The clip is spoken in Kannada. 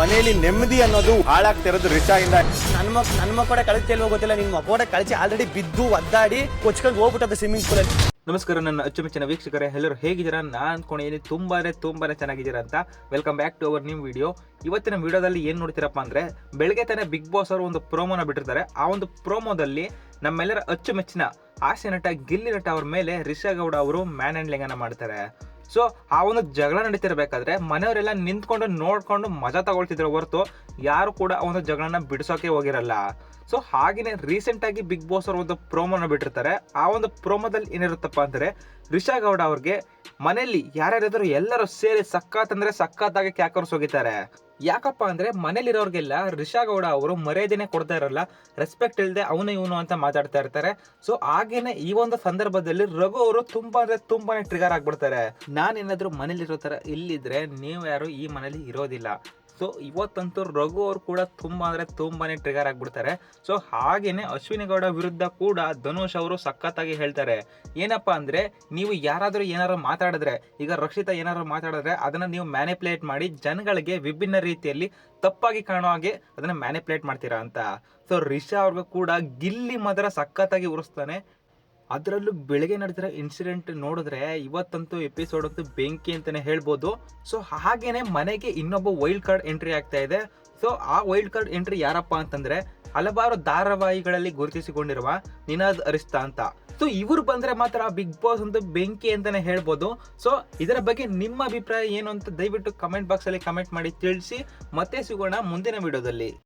ಮನೆಯಲ್ಲಿ ನೆಮ್ಮದಿ ಅನ್ನೋದು ಹಾಳಾಗ್ತಿರೋದು ರಿಚಾ ಇಂದ ನನ್ನ ಮಕ್ ನನ್ನ ಮಕ್ಕಳ ಎಲ್ಲಿ ಗೊತ್ತಿಲ್ಲ ನಿಮ್ ಮಕ್ಕಳ ಕಳಿಸಿ ಆಲ್ರೆಡಿ ಬಿದ್ದು ಒದ್ದಾಡಿ ಕೊಚ್ಕೊಂಡು ಹೋಗ್ಬಿಟ್ಟದ ಸ್ವಿಮ್ಮಿಂಗ್ ಪೂಲಲ್ಲಿ ನಮಸ್ಕಾರ, ನನ್ನ ಅಚ್ಚುಮೆಚ್ಚಿನ ವೀಕ್ಷಕರೇ. ಎಲ್ಲರೂ ಹೇಗಿದ್ದೀರಾ? ನಾನು ಅನ್ಕೊಂಡಿದ್ದೀನಿ ತುಂಬಾನೇ ತುಂಬಾನೇ ಚೆನ್ನಾಗಿದ್ದೀರಾ ಅಂತ. Welcome back to our new video ಇವತ್ತಿನ ವಿಡಿಯೋದಲ್ಲಿ ಏನು ನೋಡ್ತೀರಪ್ಪ ಅಂದ್ರೆ, ಬೆಳಗ್ಗೆ ತಾನೇ ಬಿಗ್ ಬಾಸ್ ಅವರು ಒಂದು ಪ್ರೋಮೋನ ಬಿಟ್ಟಿರ್ತಾರೆ. ಆ ಒಂದು ಪ್ರೋಮೋದಲ್ಲಿ ನಮ್ಮೆಲ್ಲರ ಅಚ್ಚುಮೆಚ್ಚಿನ ಹಾಸ್ಯ ನಟ ಗಿಲ್ಲಿ ನಟ ಅವ್ರ ಮೇಲೆ ರಿಷಾ ಗೌಡ ಅವರು ಮ್ಯಾನ್ ಹ್ಯಾಂಡ್ಲಿಂಗ್ ಅನ್ನ ಮಾಡ್ತಾರೆ. ಸೊ ಆ ಒಂದು ಜಗಳ ನಡೀತಿರ್ಬೇಕಾದ್ರೆ ಮನೆಯವರೆಲ್ಲ ನಿಂತ್ಕೊಂಡು ನೋಡ್ಕೊಂಡು ಮಜಾ ತಗೊಳ್ತಿದ್ರು ಹೊರತು ಯಾರು ಕೂಡ ಆ ಒಂದು ಜಗಳನ ಬಿಡಿಸೋಕೆ ಹೋಗಿರಲ್ಲ. ಸೊ ಹಾಗೇನೆ ರೀಸೆಂಟ್ ಆಗಿ ಬಿಗ್ ಬಾಸ್ ಅವರು ಒಂದು ಪ್ರೋಮೋನ ಬಿಟ್ಟಿರ್ತಾರೆ. ಆ ಒಂದು ಪ್ರೋಮೋದಲ್ಲಿ ಏನಿರುತ್ತಪ್ಪ ಅಂದ್ರೆ ರಿಷಾ ಗೌಡ ಅವ್ರಿಗೆ ಮನೆಯಲ್ಲಿ ಯಾರ್ಯಾರಿದ್ರು ಎಲ್ಲರೂ ಸೇರಿ ಸಕ್ಕತ್ ಅಂದ್ರೆ ಸಖತ್ತಾಗಿ ಕ್ಯಾಕರ್ಸ್ ಹೋಗಿದ್ದಾರೆ. ಯಾಕಪ್ಪ ಅಂದ್ರೆ ಮನೇಲಿರೋರ್ಗೆಲ್ಲ ರಿಷಾ ಗೌಡ ಅವರು ಮರ್ಯಾದೆನೆ ಕೊಡ್ತಾ ಇರಲ್ಲ ರೆಸ್ಪೆಕ್ಟ್ ಇಲ್ಲದೆ ಅವನು ಇವನು ಅಂತ ಮಾತಾಡ್ತಾ ಇರ್ತಾರೆ. ಸೊ ಹಾಗೇನೆ ಈ ಒಂದು ಸಂದರ್ಭದಲ್ಲಿ ರಘು ಅವರು ತುಂಬಾ ಅಂದ್ರೆ ತುಂಬಾನೇ ಟ್ರಿಗರ್ ಆಗ್ಬಿಡ್ತಾರೆ. ನಾನೇನಾದ್ರೂ ಮನೇಲಿರೋ ತರ ಇಲ್ಲಿದ್ರೆ ನೀವು ಯಾರು ಈ ಮನೇಲಿ ಇರೋದಿಲ್ಲ. ಸೊ ಇವತ್ತಂತೂ ರಘು ಅವರು ಕೂಡ ತುಂಬ ಅಂದ್ರೆ ತುಂಬಾನೇ ಟ್ರಿಗರ್ ಆಗಿಬಿಡ್ತಾರೆ. ಸೊ ಹಾಗೇನೆ ಅಶ್ವಿನಿ ಗೌಡ ವಿರುದ್ಧ ಕೂಡ ಧನುಷ್ ಅವರು ಸಖತ್ತಾಗಿ ಹೇಳ್ತಾರೆ. ಏನಪ್ಪಾ ಅಂದ್ರೆ ನೀವು ಯಾರಾದರೂ ಏನಾದ್ರು ಮಾತಾಡಿದ್ರೆ, ಈಗ ರಕ್ಷಿತಾ ಏನಾದ್ರು ಮಾತಾಡಿದ್ರೆ ಅದನ್ನ ನೀವು ಮ್ಯಾನಿಪ್ಯುಲೇಟ್ ಮಾಡಿ ಜನಗಳಿಗೆ ವಿಭಿನ್ನ ರೀತಿಯಲ್ಲಿ ತಪ್ಪಾಗಿ ಕಾಣೋ ಹಾಗೆ ಅದನ್ನ ಮ್ಯಾನಿಪ್ಯುಲೇಟ್ ಮಾಡ್ತೀರಾ ಅಂತ. ಸೊ ರಿಷಾ ಅವ್ರಿಗೂ ಕೂಡ ಗಿಲ್ಲಿ ಮಾತ್ರ ಸಖತ್ತಾಗಿ ಉರಿಸ್ತಾನೆ. ಅದರಲ್ಲೂ ಬೆಳಗ್ಗೆ ನಡೆದಿರೋ ಇನ್ಸಿಡೆಂಟ್ ನೋಡಿದ್ರೆ ಇವತ್ತಂತೂ ಎಪಿಸೋಡ್ ಅಂತೂ ಬೆಂಕಿ ಅಂತಾನೆ ಹೇಳ್ಬೋದು. ಸೊ ಹಾಗೇನೆ ಮನೆಗೆ ಇನ್ನೊಬ್ಬ ವೈಲ್ಡ್ ಕಾರ್ಡ್ ಎಂಟ್ರಿ ಆಗ್ತಾ ಇದೆ. ಸೊ ಆ ವೈಲ್ಡ್ ಕಾರ್ಡ್ ಎಂಟ್ರಿ ಯಾರಪ್ಪ ಅಂತಂದ್ರೆ ಹಲವಾರು ಧಾರಾವಾಹಿಗಳಲ್ಲಿ ಗುರುತಿಸಿಕೊಂಡಿರುವ ನಿನಾದ್ ಅರಿಸ್ತಾ ಅಂತ. ಸೊ ಇವರು ಬಂದ್ರೆ ಮಾತ್ರ ಬಿಗ್ ಬಾಸ್ ಅಂತೂ ಬೆಂಕಿ ಅಂತಾನೆ ಹೇಳ್ಬೋದು. ಸೊ ಇದರ ಬಗ್ಗೆ ನಿಮ್ಮ ಅಭಿಪ್ರಾಯ ಏನು ಅಂತ ದಯವಿಟ್ಟು ಕಮೆಂಟ್ ಬಾಕ್ಸ್ ಅಲ್ಲಿ ಕಮೆಂಟ್ ಮಾಡಿ ತಿಳಿಸಿ. ಮತ್ತೆ ಸಿಗೋಣ ಮುಂದಿನ ವಿಡಿಯೋದಲ್ಲಿ.